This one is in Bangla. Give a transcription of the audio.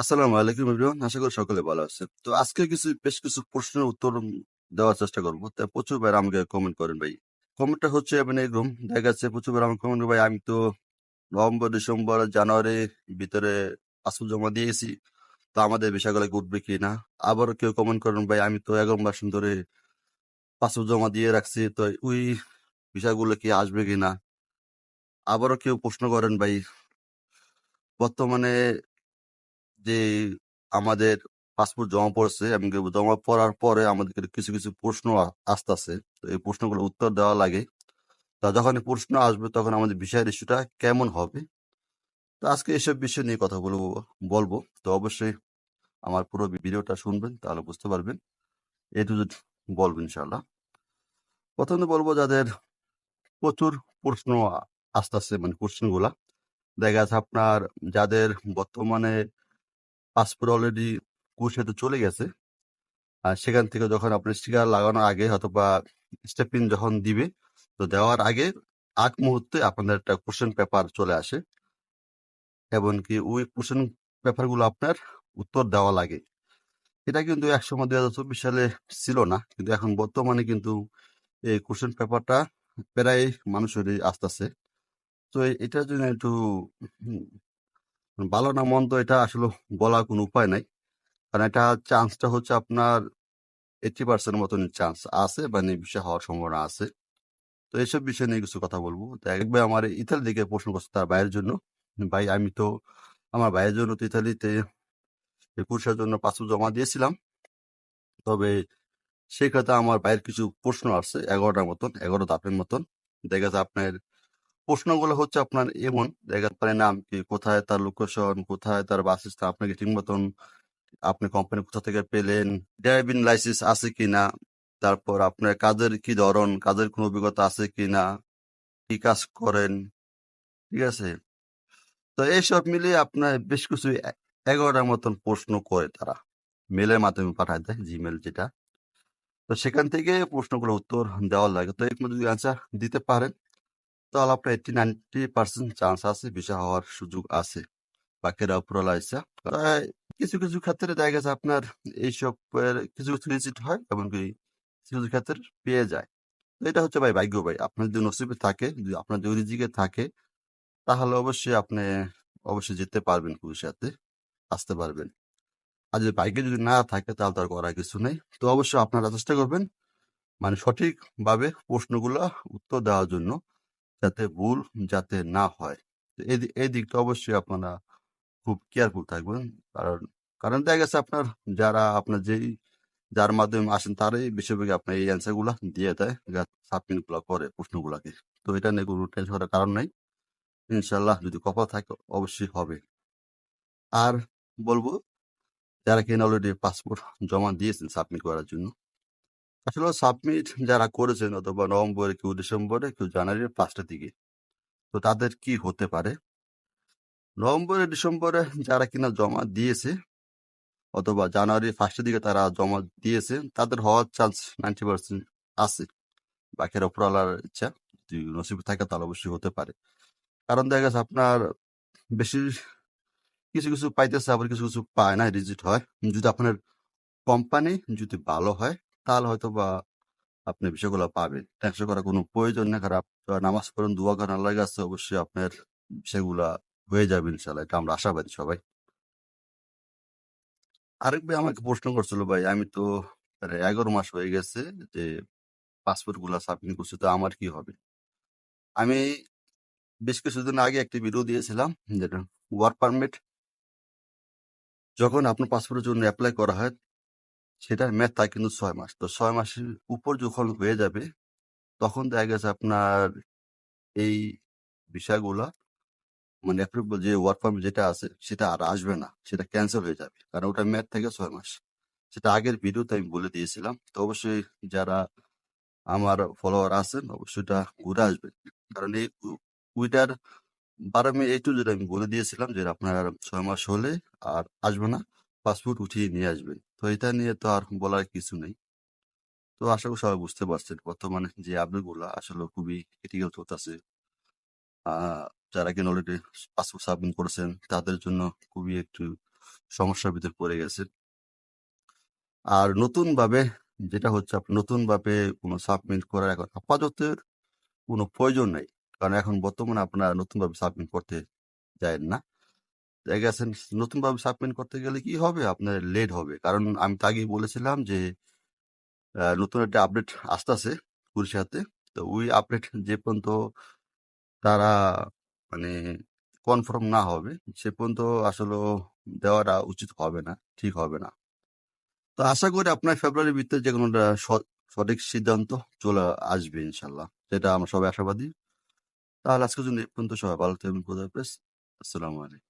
আসসালামু আলাইকুম এভরিওয়ান, আশা করি সকলে ভালো আছে তো আজকে কিছু, বেশ কিছু প্রশ্নের উত্তর দেওয়ার চেষ্টা করব। তা প্রচুর ভাই আমাকে কমেন্ট করেন ভাই। কমেন্টটা হচ্ছে মানে এরকম, দেখা যাচ্ছে প্রচুর ভাই আমাকে কমেন্ট ভাই আমি তো নভেম্বর, ডিসেম্বর, জানুয়ারি ভিতরে পাসপোর্ট জমা দিয়েছি, তো আমাদের বিষয়গুলো উঠবে কি না আবার কেউ কমেন্ট করেন, ভাই আমি তো এগারো মাস ধরে পাসপোর্ট জমা দিয়ে রাখছি, তো ওই বিষয়গুলো কি আসবে কি না আবারও কেউ প্রশ্ন করেন, ভাই বর্তমানে যে আমাদের পাসপোর্ট জমা পড়ছে এবং জমা পড়ার পরে আমাদের কিছু কিছু প্রশ্ন আসতেছে। তো এই প্রশ্নগুলো উত্তর দেওয়া লাগে। তা যখন প্রশ্ন আসবে তখন আমাদের বিষয়ের ইস্যুটা কেমন হবে? তো আজকে এসব বিষয় নিয়ে কথা বলব বলব। তো অবশ্যই আমার পুরো ভিডিওটা শুনবেন, তাহলে বুঝতে পারবেন। এ টু জেড বলব ইনশাল্লাহ প্রথমে বলব যাদের প্রচুর প্রশ্ন আসতেছে মানে কোশ্চেনগুলা দেখা যাচ্ছে আপনার যাদের বর্তমানে পাসপোর্ট অলরেডি কুয়েতে চলে গেছে। আর সেখান থেকে যখন আপনি স্টিকার লাগানোর আগে অথবা স্টেপিন যখন দিবে, তো দেওয়ার আগে আগ মুহূর্তে আপনাদের একটা কোশ্চেন পেপার চলে আসে। এবং কি ওই কোশ্চেন পেপারগুলো আপনার উত্তর দেওয়া লাগে। এটা কিন্তু একসময় দুই হাজার চব্বিশ সালে ছিল না, কিন্তু এখন বর্তমানে কিন্তু এই কোশ্চেন পেপারটা প্রায় মানুষেরই আসতেছে। তো এটার জন্য একটু ভালো না মন্দ এটা আসলে বলার কোনো উপায় নাই। কারণ এটা চান্সটা হচ্ছে আপনার এইটি পার্সেন্ট মতন চান্স আছে বা বিষয় হওয়ার সম্ভাবনা আছে। তো এইসব বিষয় নিয়ে কিছু কথা বলব। তো একবার আমার ইতালি দিকে প্রশ্ন করছে তার ভাইয়ের জন্য। ভাই, আমি তো আমার ভাইয়ের জন্য তো ইতালিতে একুশের জন্য পাসপোর্ট জমা দিয়েছিলাম। তবে সেই ক্ষেত্রে আমার ভাইয়ের কিছু প্রশ্ন আসছে, এগারোটার মতন, এগারো ধাপের মতন। দেখা যাচ্ছে আপনার প্রশ্নগুলো হচ্ছে আপনার এমন যাচ্ছে আপনার নাম কি, কোথায় তার লোকেশন কোথায় তার বাসস্থান আপনাকে ঠিক মতন, আপনি কোম্পানি কোথা থেকে পেলেন ড্রাইভিং লাইসেন্স আছে কিনা, তারপর আপনার কাজের কি ধরন, কাজের কোনো অভিজ্ঞতা আছে কিনা, কি কাজ করেন, ঠিক আছে? তো এইসব মিলিয়ে আপনার বেশ কিছু এগারোটার মতন প্রশ্ন করে তারা। মেলের মাধ্যমে পাঠায় দেয় জিমেল যেটা। তো সেখান থেকে প্রশ্নগুলো উত্তর দেওয়া লাগে। তো এর মধ্যে যদি অ্যান্সার দিতে পারেন তাহলে আপনার এইটি নাইনটি পার্সেন্ট চান্স আছে ভিসা হওয়ার সুযোগ আছে, বাকিরা উপরওয়ালা ইচ্ছা কিছু কিছু ক্ষেত্রে দেখা গেছে আপনার এইসব কিছু কিছু রিজিট হয় এমনকি কিছু কিছু ক্ষেত্রে পেয়ে যায়। এটা হচ্ছে ভাই ভাগ্য ভাই, আপনার যদি নসিবে থাকে, যদি আপনার যদি রিজিকে থাকে, তাহলে অবশ্যই আপনি অবশ্যই যেতে পারবেন কুয়াশাতে আসতে পারবেন। আর যদি বাইকে যদি না থাকে, তাহলে তার করার কিছু নেই। তো অবশ্যই আপনারা চেষ্টা করবেন মানে সঠিকভাবে প্রশ্নগুলো উত্তর দেওয়ার জন্য। যাতে ভুল যাতে না হয়। এই দিকটা অবশ্যই আপনারা খুব কেয়ারফুল থাকবেন। কারণ কারণ দেখা গেছে আপনার যারা আপনার যেই, যার মাধ্যমে আসেন তারাই বেশিরভাগ আপনার এই অ্যান্সারগুলা দিয়ে দেয় সাবমিটগুলা করে প্রশ্নগুলাকে। তো এটা নিয়ে কোনো টেনশন করার কারণ নাই। ইনশাল্লাহ যদি কপাল থাকে অবশ্যই হবে। আর বলব, যারা কিনা অলরেডি পাসপোর্ট জমা দিয়েছেন সাবমিট করার জন্য আসলে সাবমিট যারা করেছেন, অথবা নভেম্বরে কেউ ডিসেম্বরে কেউ জানুয়ারির পাঁচটার দিকে, তো তাদের কি হতে পারে? নভেম্বরে ডিসেম্বরে যারা কিনা জমা দিয়েছে, অথবা জানুয়ারি ফার্স্টের দিকে তারা জমা দিয়েছে, তাদের হওয়ার চান্স নাইনটি পার্সেন্ট আছে। বাকির ওপরওয়ালার ইচ্ছা, যদি নসিব থাকে তাহলে অবশ্যই হতে পারে। কারণ দেখা গেছে আপনার বেশি কিছু কিছু পাইতেছে, আবার কিছু কিছু পায় না, রিজিট হয়। যদি আপনার কোম্পানি যদি ভালো হয় তাহলে হয়তো বা আপনি বিষয়গুলো পাবেন। টেনশন করার কোনো প্রয়োজন নেই, খারাপ। নামাজ পড়ুন, দোয়া করেন, আল্লাহর কাছে অবশ্যই আপনার বিষয়গুলা হয়ে যাবে ইনশাল্লাহ এটা আমরা আশাবাদী সবাই। আরেক ভাই আমাকে প্রশ্ন করছিল, ভাই, আমি তো এগারো মাস হয়ে গেছে যে পাসপোর্টগুলা সাবমিট করছি, তো আমার কি হবে? আমি বেশ কিছুদিন আগে একটি ভিডিও দিয়েছিলাম, যেটা ওয়ার্ক পারমিট যখন আপনার পাসপোর্টের জন্য অ্যাপ্লাই করা হয় সেটার মেয়াদ থাকে কিন্তু ছয় মাস। তো ছয় মাসের উপর যখন হয়ে যাবে, তখন দেখা গেছে আপনার এই বিষয়গুলা মানে অ্যাপ্রুভেবল যে ওয়ার্ক পারমিট যেটা আছে, সেটা আর আসবে না, সেটা ক্যান্সেল হয়ে যাবে। কারণ ওটা মেয়াদ থেকে ছয় মাস। সেটা আগের ভিডিওতে আমি বলে দিয়েছিলাম। তো অবশ্যই যারা আমার ফলোয়ার আছেন, অবশ্যই এটা ঘুরে আসবেন। কারণ এই উইটার বারো মে এই টু যেটা আমি বলে দিয়েছিলাম যে আপনার ছয় মাস হলে আর আসবে না, পাসপোর্ট উঠিয়ে নিয়ে আসবেন। তো এটা নিয়ে তো আর বলার কিছু নেই। তো আশা করি সবাই বুঝতে পারছেন বর্তমানে যে আপডেটগুলা আসলে খুবই ক্রিটিক্যাল চলতেছে যারা কিনা অলরেডি পাসপোর্ট সাবমিট করেছেন, তাদের জন্য খুবই একটু সমস্যার ভিতর পড়ে গেছেন। আর নতুন ভাবে যেটা হচ্ছে আপনি নতুন ভাবে কোনো সাবমিট করার এখন আপাতত কোনো প্রয়োজন নেই। কারণ এখন বর্তমানে আপনারা নতুন ভাবে সাবমিট করতে যায় না। দেখা গেছেন নতুন ভাবে সাবমিট করতে গেলে কি হবে? আপনার লেট হবে। কারণ আমি তো আগেই বলেছিলাম যে নতুন একটা আপডেট আসতেছে কুড়িশাতে তো ওই আপডেট যে পর্যন্ত তারা মানে কনফার্ম না হবে, সে পর্যন্ত আসলে দেওয়াটা উচিত হবে না, ঠিক হবে না। তো আশা করি আপনার ফেব্রুয়ারির ভিতরে যে কোনো সঠিক সিদ্ধান্ত চলে আসবে ইনশাল্লাহ যেটা আমরা সবাই আশাবাদী। তাহলে আজকের জন্য এই পর্যন্ত সবাই ভালো থাকবেন আসসালামু আলাইকুম।